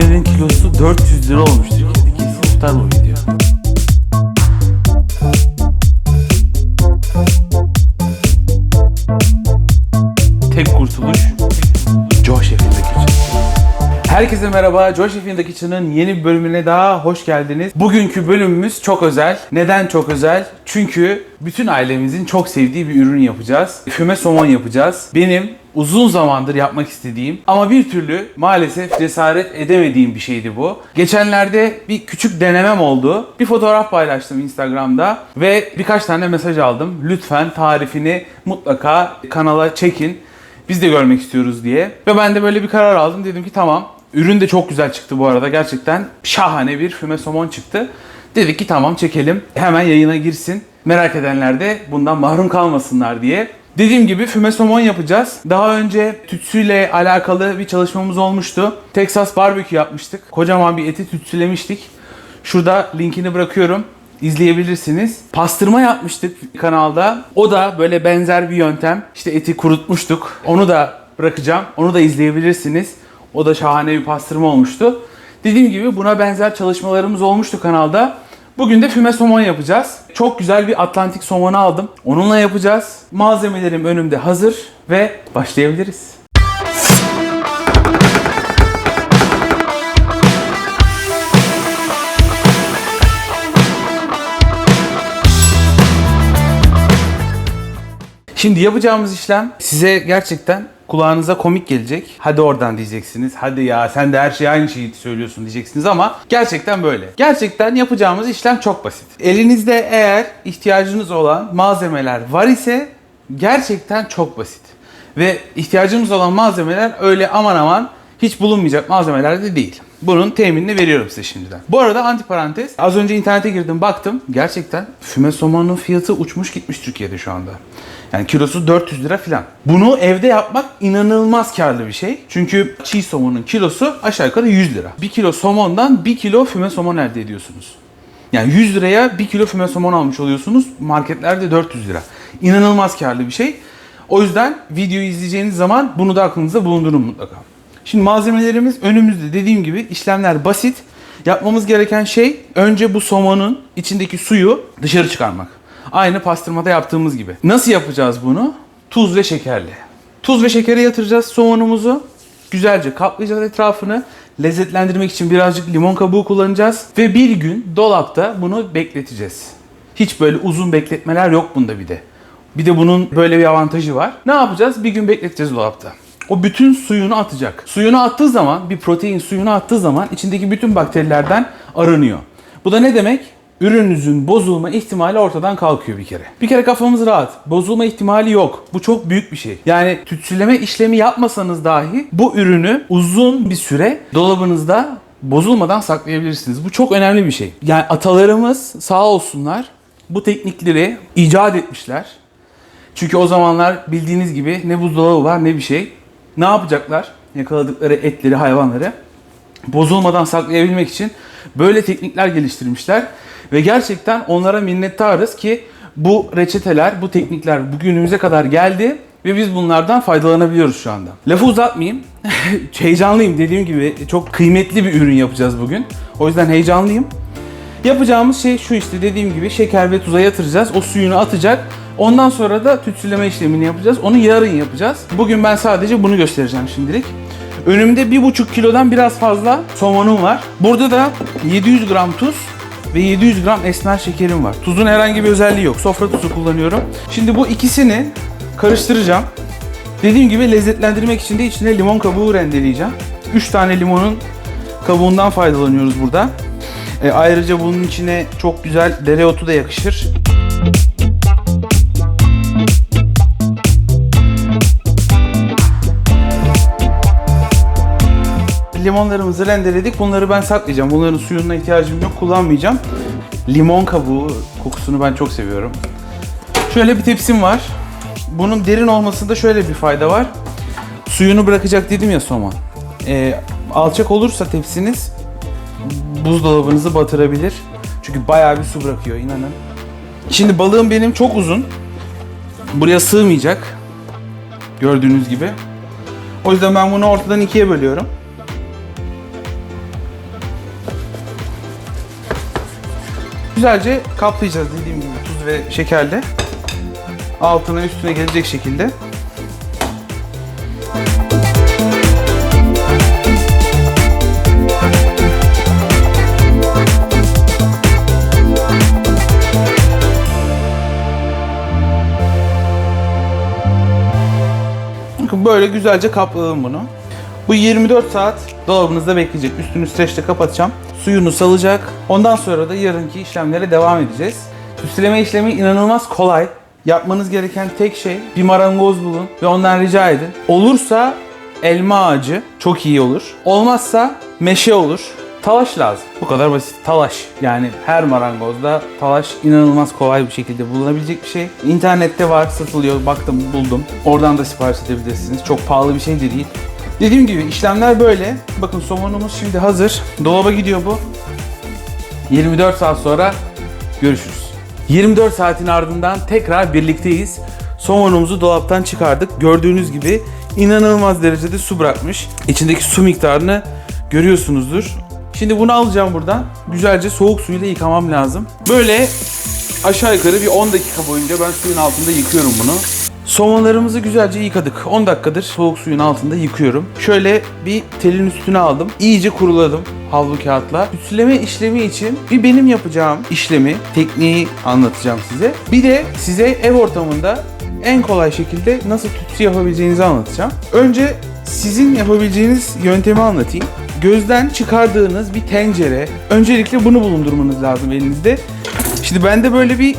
bölümlerin kilosu 400 lira olmuş Türkiye'de. Kesin tutar Herkese merhaba. Joe Şef'in de Kitchen'ın yeni bir bölümüne daha hoş geldiniz. Bugünkü bölümümüz çok özel. Neden çok özel? Çünkü bütün ailemizin çok sevdiği bir ürün yapacağız. Füme somon yapacağız. Benim uzun zamandır yapmak istediğim ama bir türlü maalesef cesaret edemediğim bir şeydi bu. Geçenlerde bir küçük denemem oldu. Bir fotoğraf paylaştım Instagram'da ve birkaç tane mesaj aldım. Lütfen tarifini mutlaka kanala çekin. Biz de görmek istiyoruz diye. Ve ben de böyle bir karar aldım. Dedim ki tamam. Ürün de çok güzel çıktı bu arada. Gerçekten şahane bir füme somon çıktı. Dedik ki tamam çekelim. Hemen yayına girsin. Merak edenler de bundan mahrum kalmasınlar diye. Dediğim gibi füme somon yapacağız. Daha önce tütsüyle alakalı bir çalışmamız olmuştu. Texas barbekü yapmıştık. Kocaman bir eti tütsülemiştik. Şurada linkini bırakıyorum. İzleyebilirsiniz. Pastırma yapmıştık kanalda. O da böyle benzer bir yöntem. İşte eti kurutmuştuk. Onu da bırakacağım. Onu da izleyebilirsiniz. O da şahane bir pastırma olmuştu. Dediğim gibi buna benzer çalışmalarımız olmuştu kanalda. Bugün de füme somon yapacağız. Çok güzel bir Atlantik somonu aldım. Onunla yapacağız. Malzemelerim önümde hazır ve başlayabiliriz. Şimdi yapacağımız işlem size gerçekten kulağınıza komik gelecek. Hadi oradan diyeceksiniz. Hadi ya sen de her şeyi aynı şeyi söylüyorsun diyeceksiniz ama gerçekten böyle. Gerçekten yapacağımız işlem çok basit. Elinizde eğer ihtiyacınız olan malzemeler var ise gerçekten çok basit. Ve ihtiyacımız olan malzemeler öyle aman aman hiç bulunmayacak malzemeler de değil. Bunun teminini veriyorum size şimdiden. Bu arada antiparantez. Az önce internete girdim baktım. Gerçekten füme somonun fiyatı uçmuş gitmiş Türkiye'de şu anda. Yani kilosu 400 lira falan. Bunu evde yapmak inanılmaz karlı bir şey. Çünkü çiğ somonun kilosu aşağı yukarı 100 lira. 1 kilo somondan 1 kilo füme somon elde ediyorsunuz. Yani 100 liraya 1 kilo füme somon almış oluyorsunuz. Marketlerde 400 lira. İnanılmaz karlı bir şey. O yüzden videoyu izleyeceğiniz zaman bunu da aklınızda bulundurun mutlaka. Şimdi malzemelerimiz önümüzde. Dediğim gibi işlemler basit. Yapmamız gereken şey önce bu somonun içindeki suyu dışarı çıkarmak. Aynı pastırmada yaptığımız gibi. Nasıl yapacağız bunu? Tuz ve şekerle. Tuz ve şekere yatıracağız somonumuzu. Güzelce kaplayacağız etrafını. Lezzetlendirmek için birazcık limon kabuğu kullanacağız. Ve bir gün dolapta bunu bekleteceğiz. Hiç böyle uzun bekletmeler yok bunda bir de. Bir de bunun böyle bir avantajı var. Ne yapacağız? Bir gün bekleteceğiz dolapta. O bütün suyunu atacak. Suyunu attığı zaman, bir protein suyunu attığı zaman içindeki bütün bakterilerden arınıyor. Bu da ne demek? Ürününüzün bozulma ihtimali ortadan kalkıyor bir kere. Bir kere kafamız rahat. Bozulma ihtimali yok. Bu çok büyük bir şey. Yani tütsüleme işlemi yapmasanız dahi bu ürünü uzun bir süre dolabınızda bozulmadan saklayabilirsiniz. Bu çok önemli bir şey. Yani atalarımız sağ olsunlar bu teknikleri icat etmişler. Çünkü o zamanlar bildiğiniz gibi ne buzdolabı var ne bir şey. Ne yapacaklar? Yakaladıkları etleri, hayvanları bozulmadan saklayabilmek için böyle teknikler geliştirmişler. Ve gerçekten onlara minnettarız ki bu reçeteler, bu teknikler bugünümüze kadar geldi ve biz bunlardan faydalanabiliyoruz şu anda. Lafı uzatmayayım. Heyecanlıyım dediğim gibi çok kıymetli bir ürün yapacağız bugün. O yüzden heyecanlıyım. Yapacağımız şey şu işte dediğim gibi şeker ve tuza yatıracağız. O suyunu atacak. Ondan sonra da tütsüleme işlemini yapacağız. Onu yarın yapacağız. Bugün ben sadece bunu göstereceğim şimdilik. Önümde 1,5 kilodan biraz fazla somonum var. Burada da 700 gram tuz ve 700 gram esmer şekerim var. Tuzun herhangi bir özelliği yok. Sofra tuzu kullanıyorum. Şimdi bu ikisini karıştıracağım. Dediğim gibi lezzetlendirmek için de içine limon kabuğu rendeleyeceğim. 3 tane limonun kabuğundan faydalanıyoruz burada. E, ayrıca bunun içine çok güzel dereotu da yakışır. Limonlarımızı rendeledik. Bunları ben saklayacağım. Bunların suyuna ihtiyacım yok. Kullanmayacağım. Limon kabuğu kokusunu ben çok seviyorum. Şöyle bir tepsim var. Bunun derin olmasında şöyle bir fayda var. Suyunu bırakacak dedim ya somon. E, alçak olursa tepsiniz buzdolabınızı batırabilir. Çünkü bayağı bir su bırakıyor inanın. Şimdi balığım benim çok uzun. Buraya sığmayacak. Gördüğünüz gibi. O yüzden ben bunu ortadan ikiye bölüyorum. Güzelce kaplayacağız dediğim gibi tuz ve şekerle. Altına üstüne gelecek şekilde. Böyle güzelce kapladım bunu. Bu 24 saat dolabınızda bekleyecek. Üstünü streçle kapatacağım. Suyunu salacak. Ondan sonra da yarınki işlemlere devam edeceğiz. Süsleme işlemi inanılmaz kolay. Yapmanız gereken tek şey bir marangoz bulun ve ondan rica edin. Olursa elma ağacı çok iyi olur. Olmazsa meşe olur. Talaş lazım. Bu kadar basit. Talaş. Yani her marangozda talaş inanılmaz kolay bir şekilde bulunabilecek bir şey. İnternette var, satılıyor. Baktım, buldum. Oradan da sipariş edebilirsiniz. Çok pahalı bir şey de değil. Dediğim gibi işlemler böyle. Bakın somonumuz şimdi hazır. Dolaba gidiyor bu. 24 saat sonra görüşürüz. 24 saatin ardından tekrar birlikteyiz. Somonumuzu dolaptan çıkardık. Gördüğünüz gibi inanılmaz derecede su bırakmış. İçindeki su miktarını görüyorsunuzdur. Şimdi bunu alacağım buradan. Güzelce soğuk suyla yıkamam lazım. Böyle aşağı yukarı bir 10 dakika boyunca ben suyun altında yıkıyorum bunu. Somonlarımızı güzelce yıkadık. 10 dakikadır soğuk suyun altında yıkıyorum. Şöyle bir telin üstüne aldım. İyice kuruladım havlu kağıtla. Süsleme işlemi için bir benim yapacağım işlemi, tekniği anlatacağım size. Bir de size ev ortamında en kolay şekilde nasıl tütsü yapabileceğinizi anlatacağım. Önce sizin yapabileceğiniz yöntemi anlatayım. Gözden çıkardığınız bir tencere. Öncelikle bunu bulundurmanız lazım elinizde. Şimdi bende böyle bir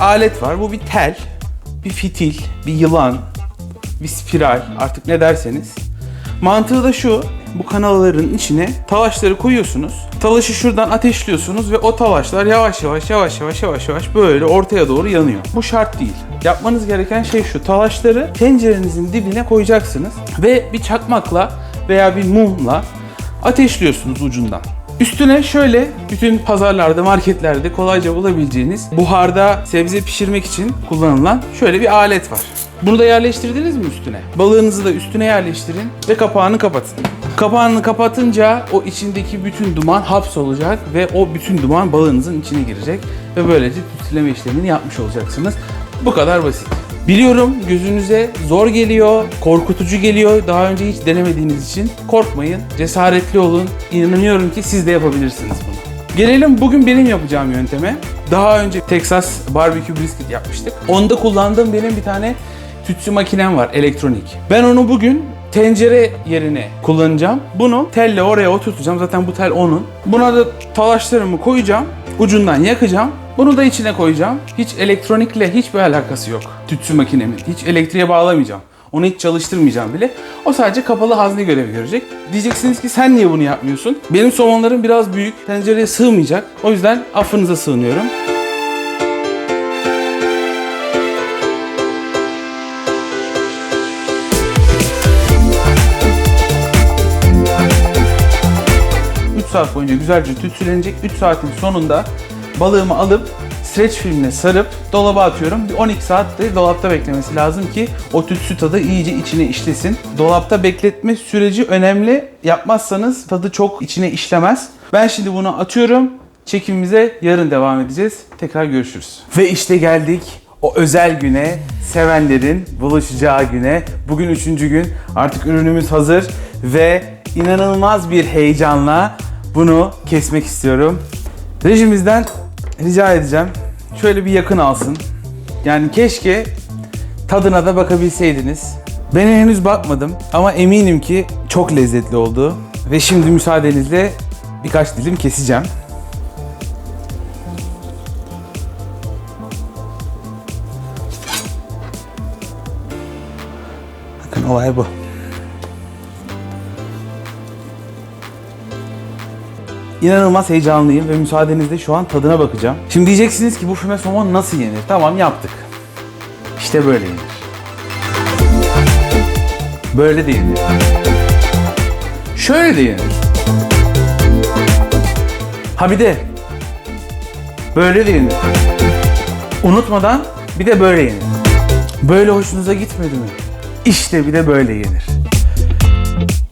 alet var. Bu bir tel, bir fitil, bir yılan, bir spiral artık ne derseniz. Mantığı da şu. Bu kanalların içine talaşları koyuyorsunuz. Talaşı şuradan ateşliyorsunuz ve o talaşlar yavaş yavaş yavaş yavaş yavaş yavaş böyle ortaya doğru yanıyor. Bu şart değil. Yapmanız gereken şey şu. Talaşları tencerenizin dibine koyacaksınız ve bir çakmakla veya bir mumla ateşliyorsunuz ucundan. Üstüne şöyle bütün pazarlarda, marketlerde kolayca bulabileceğiniz buharda sebze pişirmek için kullanılan şöyle bir alet var. Bunu da yerleştirdiniz mi üstüne? Balığınızı da üstüne yerleştirin ve kapağını kapatın. Kapağını kapatınca o içindeki bütün duman hapsolacak ve o bütün duman balığınızın içine girecek ve böylece tütsüleme işlemini yapmış olacaksınız. Bu kadar basit. Biliyorum gözünüze zor geliyor, korkutucu geliyor. Daha önce hiç denemediğiniz için korkmayın, cesaretli olun. İnanıyorum ki siz de yapabilirsiniz bunu. Gelelim bugün benim yapacağım yönteme. Daha önce Texas barbecue brisket yapmıştık. Onda kullandığım benim bir tane tütsü makinem var elektronik. Ben onu bugün tencere yerine kullanacağım. Bunu telle oraya oturtacağım. Zaten bu tel onun. Buna da talaşlarımı koyacağım. Ucundan yakacağım. Bunu da içine koyacağım. Hiç elektronikle hiçbir alakası yok. Tütsü makinemin. Hiç elektriğe bağlamayacağım. Onu hiç çalıştırmayacağım bile. O sadece kapalı hazne görevi görecek. Diyeceksiniz ki sen niye bunu yapmıyorsun? Benim somonlarım biraz büyük. Tencereye sığmayacak. O yüzden affınıza sığınıyorum. Saat boyunca güzelce tütsülenecek. 3 saatin sonunda balığımı alıp streç filmle sarıp dolaba atıyorum. Bir 12 saat de dolapta beklemesi lazım ki o tütsü tadı iyice içine işlesin. Dolapta bekletme süreci önemli. Yapmazsanız tadı çok içine işlemez. Ben şimdi bunu atıyorum. Çekimimize yarın devam edeceğiz. Tekrar görüşürüz. Ve işte geldik o özel güne, sevenlerin buluşacağı güne. Bugün üçüncü gün. Artık ürünümüz hazır ve inanılmaz bir heyecanla bunu kesmek istiyorum. Rejimizden rica edeceğim. Şöyle bir yakın alsın. Yani keşke tadına da bakabilseydiniz. Ben henüz bakmadım ama eminim ki çok lezzetli oldu. Ve şimdi müsaadenizle birkaç dilim keseceğim. Bakın olay bu. İnanılmaz heyecanlıyım ve müsaadenizle şu an tadına bakacağım. Şimdi diyeceksiniz ki bu füme somon nasıl yenir? Tamam yaptık. İşte böyle yenir. Böyle de yenir. Şöyle de yenir. Ha bir de böyle de yenir. Unutmadan bir de böyle yenir. Böyle hoşunuza gitmedi mi? İşte bir de böyle yenir.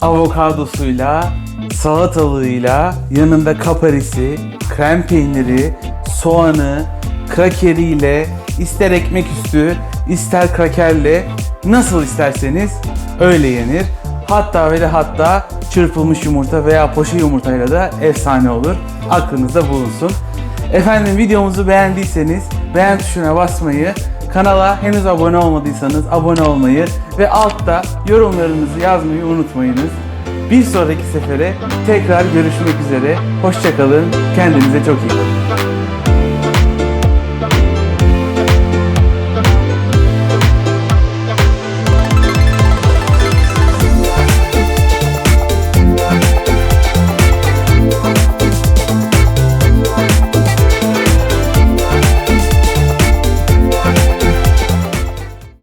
Avokadosuyla, salatalığıyla, yanında kaparisi, krem peyniri, soğanı, krakeriyle, ister ekmek üstü, ister krakerle nasıl isterseniz öyle yenir. Hatta ve de hatta çırpılmış yumurta veya poşe yumurtayla da efsane olur. Aklınızda bulunsun. Efendim videomuzu beğendiyseniz beğen tuşuna basmayı, kanala henüz abone olmadıysanız abone olmayı ve altta yorumlarınızı yazmayı unutmayınız. Bir sonraki sefere tekrar görüşmek üzere. Hoşçakalın. Kendinize çok iyi bakın.